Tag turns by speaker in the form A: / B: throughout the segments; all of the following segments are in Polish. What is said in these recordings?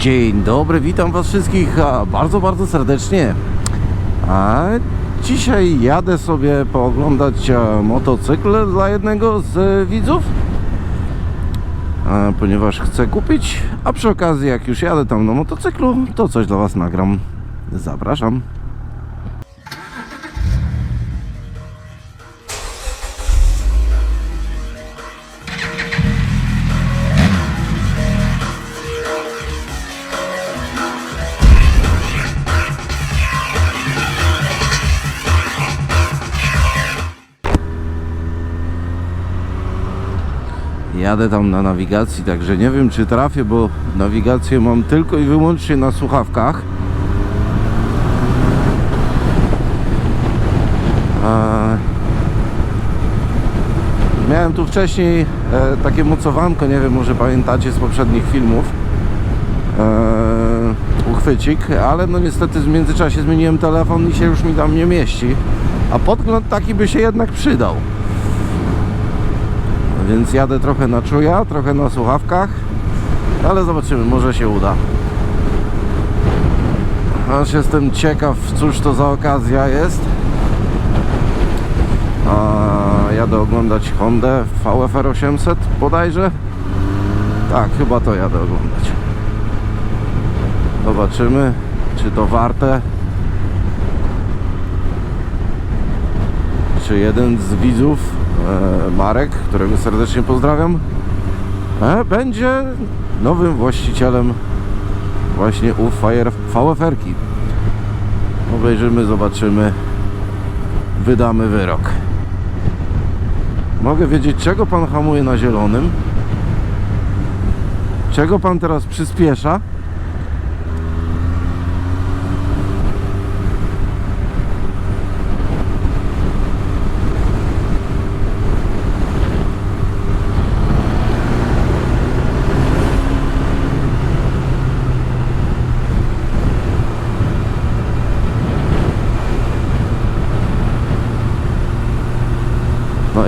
A: Dzień dobry, witam Was wszystkich bardzo, bardzo serdecznie. A dzisiaj jadę sobie pooglądać motocykl dla jednego z widzów, ponieważ chcę kupić, a przy okazji jak już jadę tam na motocyklu, to coś dla Was nagram. Zapraszam. Jadę tam na nawigacji, także nie wiem czy trafię, bo nawigację mam tylko i wyłącznie na słuchawkach. Miałem tu wcześniej e, takie mocowanko, nie wiem, może pamiętacie z poprzednich filmów. E, uchwycik, ale no niestety w międzyczasie zmieniłem telefon i się już mi tam nie mieści. A podgląd taki by się jednak przydał. Więc jadę trochę na czuja, trochę na słuchawkach, ale zobaczymy, może się uda. Aż jestem ciekaw, cóż to za okazja jest. A, jadę oglądać Hondę VFR 800 bodajże. Tak, chyba to jadę oglądać. Zobaczymy, czy to warte. Czy jeden z widzów Marek, którego serdecznie pozdrawiam, e, będzie nowym właścicielem właśnie u VFR-ki. Obejrzymy, zobaczymy, wydamy wyrok. Mogę wiedzieć, czego pan hamuje na zielonym? Czego pan teraz przyspiesza?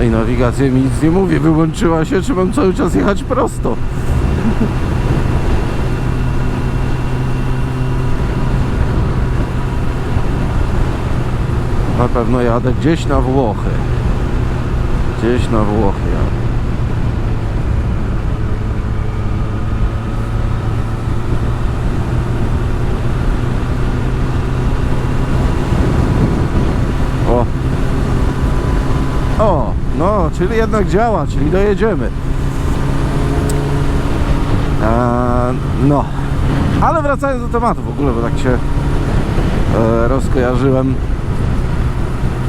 A: I nawigacja mi nic nie mówi, wyłączyła się, czy mam cały czas jechać prosto. Na pewno jadę gdzieś na Włochy. Gdzieś na Włochy jadę. O, o, no, czyli jednak działa, czyli dojedziemy. Eee, no, ale wracając do tematu w ogóle, bo tak się e, rozkojarzyłem.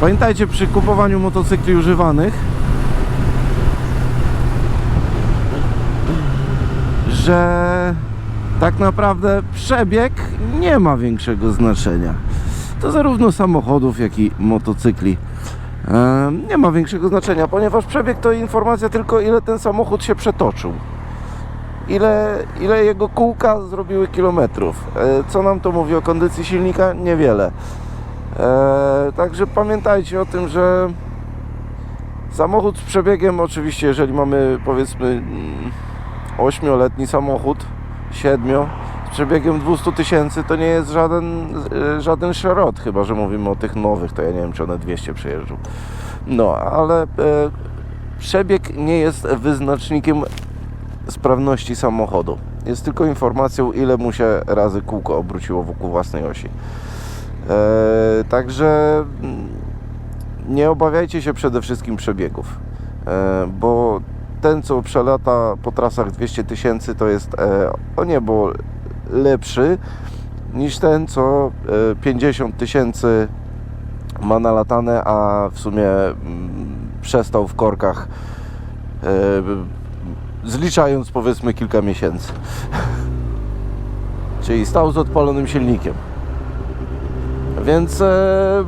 A: Pamiętajcie przy kupowaniu motocykli używanych, że tak naprawdę przebieg nie ma większego znaczenia. To zarówno samochodów, jak i motocykli. Nie ma większego znaczenia, ponieważ przebieg to informacja tylko ile ten samochód się przetoczył. Ile, ile jego kółka zrobiły kilometrów. E, co nam to mówi o kondycji silnika? Niewiele. E, także pamiętajcie o tym, że samochód z przebiegiem, oczywiście, jeżeli mamy powiedzmy 8-letni samochód, 7 z przebiegiem 200 tysięcy, to nie jest żaden, e, żaden szerot, chyba że mówimy o tych nowych, to ja nie wiem, czy one 200 przejeżdżą. No, ale e, przebieg nie jest wyznacznikiem sprawności samochodu. Jest tylko informacją, ile mu się razy kółko obróciło wokół własnej osi. E, także mm, nie obawiajcie się przede wszystkim przebiegów, e, bo ten, co przelata po trasach 200 tysięcy, to jest e, o niebo lepszy niż ten, co e, 50 tysięcy ma nalatane, a w sumie mm, przestał w korkach, e, zliczając powiedzmy kilka miesięcy. Czyli stał z odpalonym silnikiem. Więc e,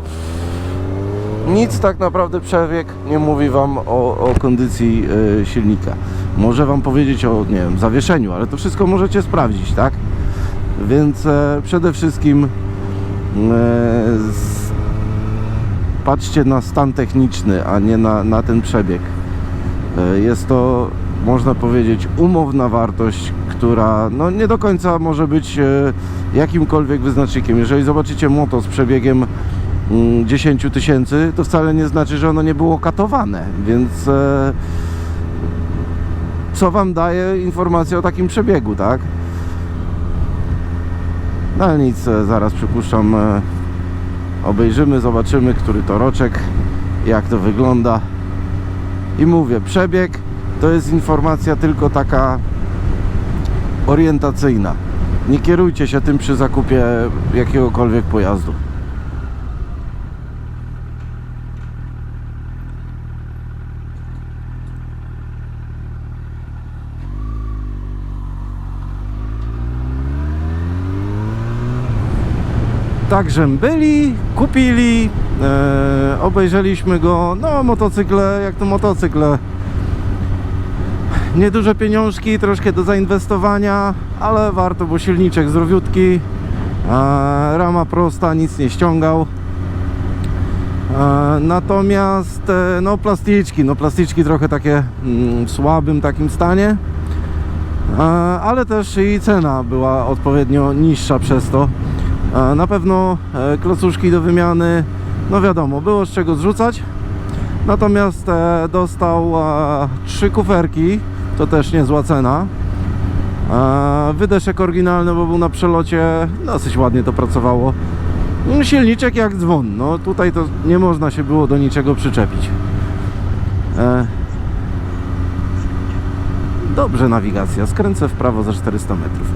A: nic tak naprawdę przebieg nie mówi Wam o, o kondycji e, silnika. Może Wam powiedzieć o, nie wiem, zawieszeniu, ale to wszystko możecie sprawdzić, tak? Więc e, przede wszystkim e, patrzcie na stan techniczny, a nie na, na ten przebieg. E, jest to można powiedzieć, umowna wartość, która no, nie do końca może być jakimkolwiek wyznacznikiem. Jeżeli zobaczycie moto z przebiegiem mm, 10 tysięcy, to wcale nie znaczy, że ono nie było katowane, więc co Wam daje informacja o takim przebiegu, tak? No ale nic, e, zaraz przypuszczam, e, obejrzymy, zobaczymy, który to roczek, jak to wygląda. I mówię, przebieg to jest informacja tylko taka orientacyjna. Nie kierujcie się tym przy zakupie jakiegokolwiek pojazdu. Także byli, kupili, e, obejrzeliśmy go. No, motocykle, jak to motocykle. Nieduże pieniążki, troszkę do zainwestowania, ale warto, bo silniczek zdrowiutki, e, rama prosta, nic nie ściągał. E, natomiast, e, no, plasticzki, no, plasticzki trochę takie mm, w słabym takim stanie. E, ale też i cena była odpowiednio niższa przez to. Na pewno e, klocuszki do wymiany, no wiadomo, było z czego zrzucać. Natomiast e, dostał e, trzy kuferki, to też niezła cena. Wydeszek oryginalny, bo był na przelocie, dosyć ładnie to pracowało. Mm, Silniczek jak dzwon, no tutaj to nie można się było do niczego przyczepić. Dobrze nawigacja, skręcę w prawo za 400 metrów.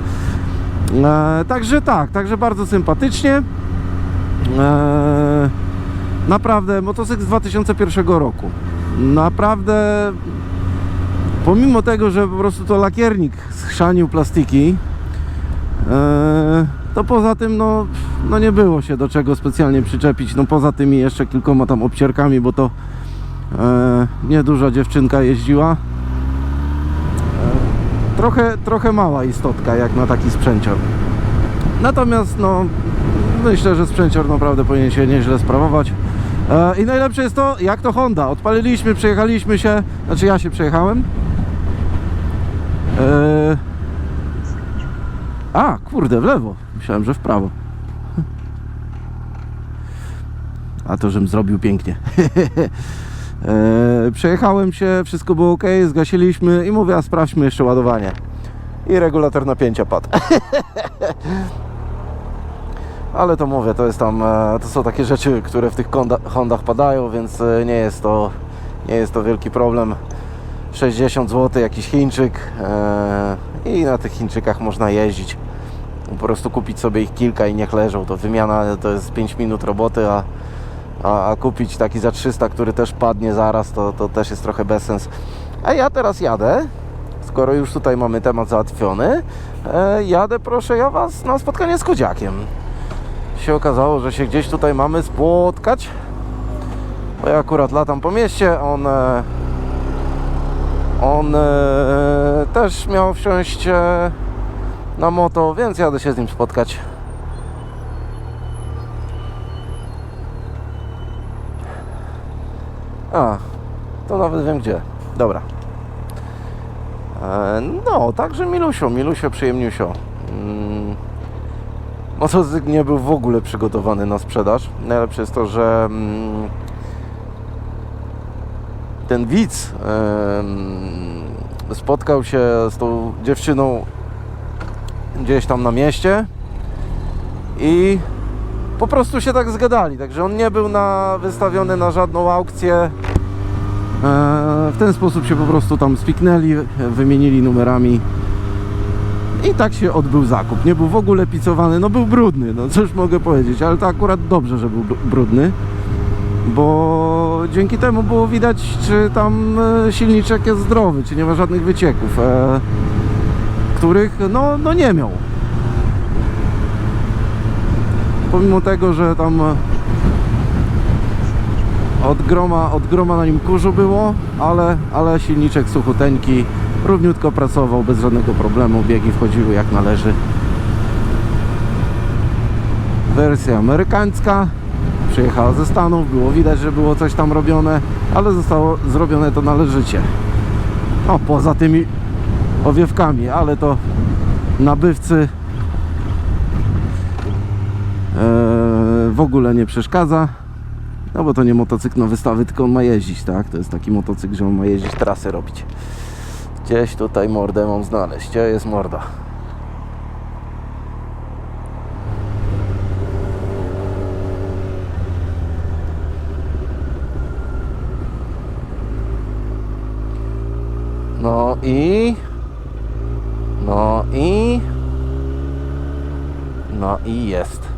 A: E, także tak, także bardzo sympatycznie. E, naprawdę, motocykl z 2001 roku. Naprawdę, pomimo tego, że po prostu to lakiernik schrzanił plastiki, e, to poza tym, no, no nie było się do czego specjalnie przyczepić. No poza tymi jeszcze kilkoma tam obcierkami, bo to e, nieduża dziewczynka jeździła. Trochę, trochę mała istotka jak na taki sprzęcior. Natomiast no myślę, że sprzęcior naprawdę powinien się nieźle sprawować. E, I najlepsze jest to, jak to Honda. Odpaliliśmy, przejechaliśmy się, znaczy ja się przejechałem. E, A, kurde, w lewo. Myślałem, że w prawo. A to, żem zrobił pięknie. E, przejechałem się, wszystko było ok, zgasiliśmy i mówię, a sprawdźmy jeszcze ładowanie. I regulator napięcia padł. Ale to mówię, to jest tam, e, to są takie rzeczy, które w tych Honda, Hondach padają, więc e, nie jest to, nie jest to wielki problem. 60 zł, jakiś Chińczyk i na tych Chińczykach można jeździć. Po prostu kupić sobie ich kilka i niech leżą. To wymiana to jest 5 minut roboty, a a, a kupić taki za 300, który też padnie zaraz, to, to też jest trochę bez sens. A ja teraz jadę, skoro już tutaj mamy temat załatwiony, e, jadę proszę ja Was na spotkanie z Kodziakiem. Się okazało, że się gdzieś tutaj mamy spotkać, bo ja akurat latam po mieście, on... E, on e, też miał wsiąść e, na moto, więc jadę się z nim spotkać. A, to nawet wiem gdzie. Dobra. E, no, także Milusio, Milusio, przyjemniusio. Mm, motocykl nie był w ogóle przygotowany na sprzedaż. Najlepsze jest to, że mm, ten widz spotkał się z tą dziewczyną gdzieś tam na mieście i po prostu się tak zgadali, także on nie był na, wystawiony na żadną aukcję. E, w ten sposób się po prostu tam spiknęli, wymienili numerami i tak się odbył zakup. Nie był w ogóle picowany, no był brudny, no cóż mogę powiedzieć, ale to akurat dobrze, że był br- brudny, bo dzięki temu było widać, czy tam e, silniczek jest zdrowy, czy nie ma żadnych wycieków, e, których no, no nie miał pomimo tego, że tam od groma, od groma na nim kurzu było, ale, ale silniczek suchuteńki, równiutko pracował bez żadnego problemu, biegi wchodziły jak należy. Wersja amerykańska, przyjechała ze Stanów, było widać, że było coś tam robione, ale zostało zrobione to należycie. No poza tymi owiewkami, ale to nabywcy e, w ogóle nie przeszkadza. No bo to nie motocykl na wystawy, tylko on ma jeździć, tak? To jest taki motocykl, że on ma jeździć trasę robić. Gdzieś tutaj mordę mam znaleźć. Gdzie jest morda? No i... No i... No i jest.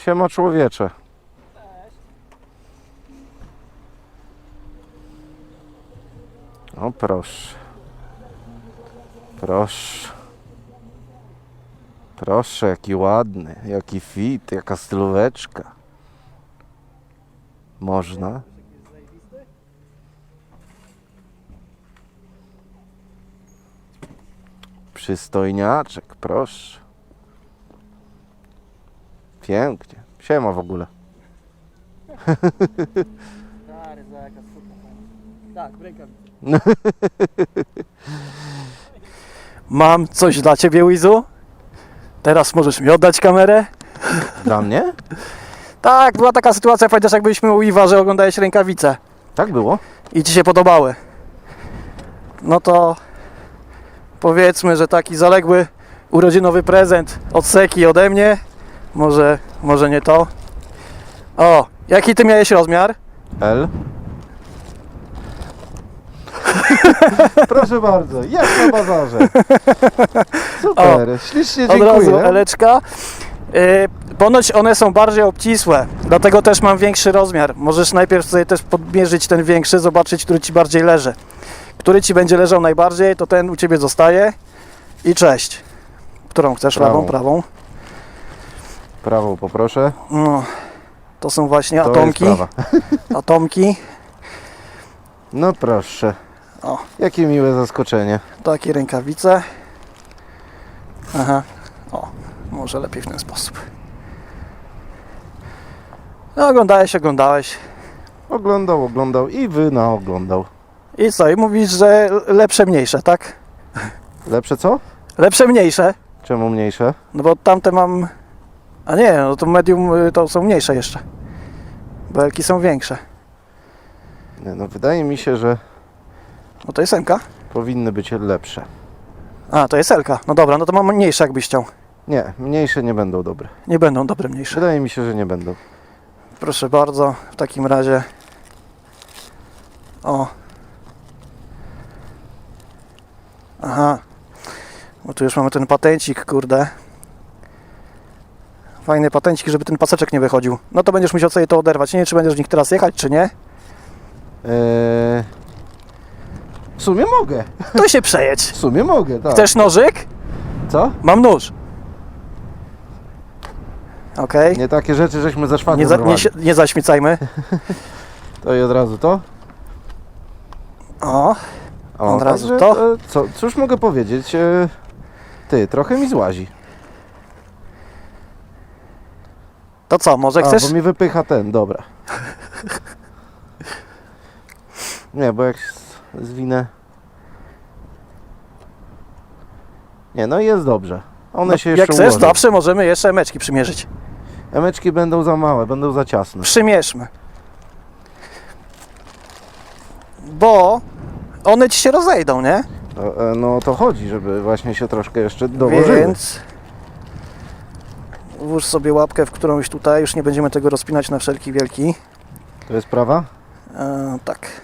A: Siema człowiecze. O proszę. Proszę. Proszę, jaki ładny, jaki fit, jaka stylóweczka. Można? Przystojniaczek, proszę. Pięknie. Siema w ogóle.
B: Stary, za jaka super. Tak, w rękawicy. Mam coś dla Ciebie, Wizu. Teraz możesz mi oddać kamerę.
A: Dla mnie?
B: Tak, była taka sytuacja, pamiętasz jak byliśmy u Iwa, że oglądałeś rękawice
A: Tak było?
B: i Ci się podobały. No to powiedzmy, że taki zaległy urodzinowy prezent od Seki ode mnie. Może, może nie to. O, jaki Ty miałeś rozmiar?
A: L. Proszę bardzo, jak na bazarze. Super, ślicznie
B: Od razu
A: dziękuję.
B: eleczka. Yy, ponoć one są bardziej obcisłe, dlatego też mam większy rozmiar. Możesz najpierw sobie też podmierzyć ten większy, zobaczyć, który ci bardziej leży. Który ci będzie leżał najbardziej, to ten u ciebie zostaje. I cześć. Którą chcesz?
A: Prawą.
B: Lewą, prawą?
A: Prawą poproszę.
B: No, to są właśnie
A: To
B: atomki.
A: jest prawa.
B: Atomki.
A: No proszę.
B: O.
A: Jakie miłe zaskoczenie.
B: Takie rękawice. Aha. O, może lepiej w ten sposób. No, oglądałeś, oglądałeś.
A: Oglądał, oglądał i wy na oglądał.
B: I co? I mówisz, że lepsze, mniejsze, tak?
A: Lepsze co?
B: Lepsze, mniejsze.
A: Czemu mniejsze?
B: No bo tamte mam. A nie, no to medium y, to są mniejsze jeszcze. Belki są większe.
A: Nie, no wydaje mi się, że
B: No to jest Emka.
A: powinny być lepsze.
B: A, to jest Elka. No dobra, no to mam mniejsze jakbyś chciał.
A: Nie, mniejsze nie będą dobre.
B: Nie będą dobre mniejsze.
A: Wydaje mi się, że nie będą.
B: Proszę bardzo, w takim razie. O. Aha. Bo tu już mamy ten patencik, kurde. Fajny patencik, żeby ten paseczek nie wychodził. No to będziesz musiał sobie to oderwać. Nie wiem, czy będziesz w nich teraz jechać, czy nie.
A: Eee... W sumie mogę.
B: To się przejedź.
A: W sumie mogę, tak.
B: Chcesz nożyk?
A: Co?
B: Mam nóż. Okej.
A: Nie takie rzeczy, żeśmy ze szwanem
B: Nie, za, nie, się- nie zaśmiecajmy.
A: To i od razu to.
B: O,
A: O,
B: Od razu to?
A: e, Co, cóż mogę powiedzieć? E, Ty, trochę mi złazi.
B: To co, może
A: A,
B: chcesz?
A: bo mi wypycha ten, dobra. Nie, bo jak zwinę... Nie, no i jest dobrze. One
B: No,
A: się jeszcze
B: jak chcesz,
A: ułożą.
B: zawsze możemy jeszcze emeczki przymierzyć.
A: Emeczki będą za małe, będą za ciasne.
B: Przymierzmy. Bo one ci się rozejdą, nie?
A: E, no o to chodzi, żeby właśnie się troszkę jeszcze dołożyły.
B: Więc włóż sobie łapkę w którąś tutaj, już nie będziemy tego rozpinać na wszelki wielki.
A: To jest prawa?
B: E, tak.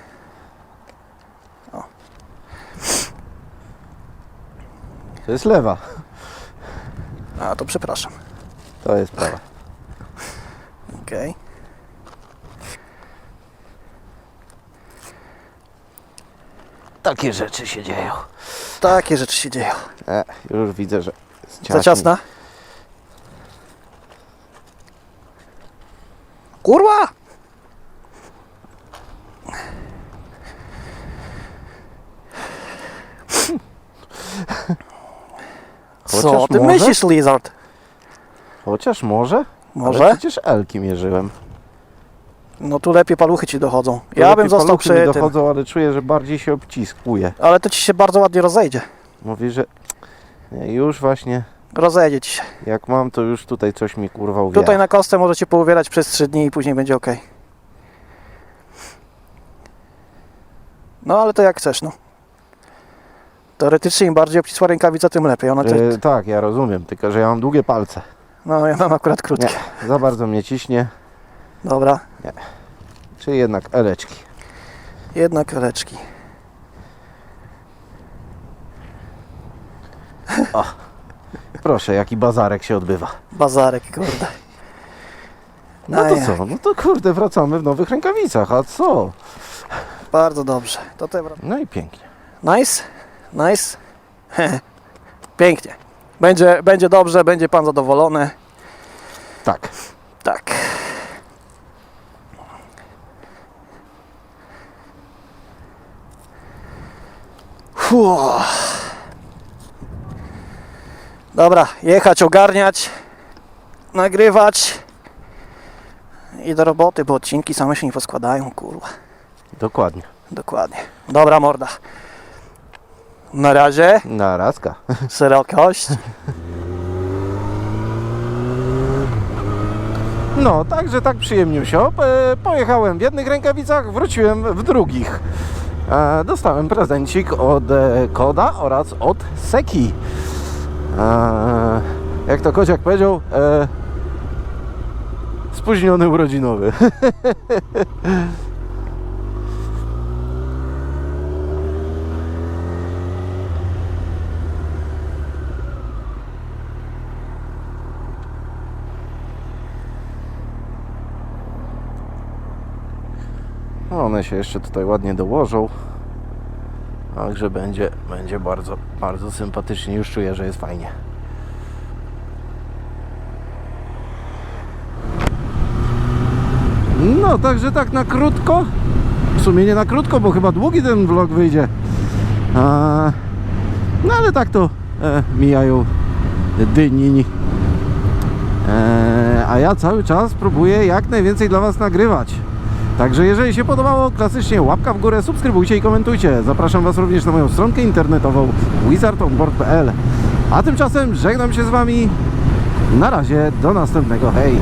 A: To jest lewa.
B: A to przepraszam.
A: To jest prawa.
B: Okej.
A: Takie rzeczy się dzieją.
B: Takie rzeczy się dzieją.
A: E, już widzę, że jest
B: Za ciasna? Kurwa! Co
A: Chociaż
B: ty
A: może?
B: myślisz, Lizard?
A: Chociaż może? Ale
B: Może?
A: przecież Elki mierzyłem.
B: No tu lepiej paluchy ci dochodzą. Ja bym został przy tym.
A: dochodzą, ale czuję, że bardziej się obciskuje.
B: Ale to ci się bardzo ładnie rozejdzie.
A: Mówi, że nie, już właśnie
B: Rozejdzie ci się.
A: jak mam, to już tutaj coś mi kurwa uwiera.
B: Tutaj na kostce możecie pouvierać przez 3 dni i później będzie ok. No ale to jak chcesz, no. Teoretycznie im bardziej obcisła rękawica, tym lepiej. Ona.
A: E, tak, ja rozumiem, tylko że ja mam długie palce.
B: No ja mam akurat krótkie.
A: Nie, za bardzo mnie ciśnie,
B: Dobra,
A: czy jednak eleczki.
B: jednak leczki.
A: Proszę, jaki bazarek się odbywa.
B: Bazarek, kurde.
A: No
B: A
A: to
B: ja.
A: co? No to kurde, wracamy w nowych rękawicach, a co?
B: Bardzo dobrze. To te...
A: No i pięknie.
B: Nice, nice. Pięknie. Będzie, będzie dobrze, będzie pan zadowolony.
A: Tak.
B: Tak. Fuh. Dobra, jechać, ogarniać, nagrywać i do roboty, bo odcinki same się nie poskładają, kurwa.
A: Dokładnie.
B: Dokładnie. Dobra morda. Na razie,
A: Na razka.
B: szerokość.
A: No, także tak przyjemnie się. E, pojechałem w jednych rękawicach, wróciłem w drugich. E, dostałem prezencik od e, Koda oraz od Seki. E, jak to Kociak powiedział, e, spóźniony urodzinowy. No, One się jeszcze tutaj ładnie dołożą. Także będzie, będzie bardzo, bardzo sympatycznie. Już czuję, że jest fajnie. No, także tak na krótko. W sumie nie na krótko, bo chyba długi ten vlog wyjdzie. A, no ale tak to e, mijają dni. E, a ja cały czas próbuję jak najwięcej dla Was nagrywać. Także jeżeli się podobało, klasycznie łapka w górę, subskrybujcie i komentujcie. Zapraszam Was również na moją stronkę internetową wizardonboard.pl A tymczasem żegnam się z Wami. Na razie, do następnego. Hej!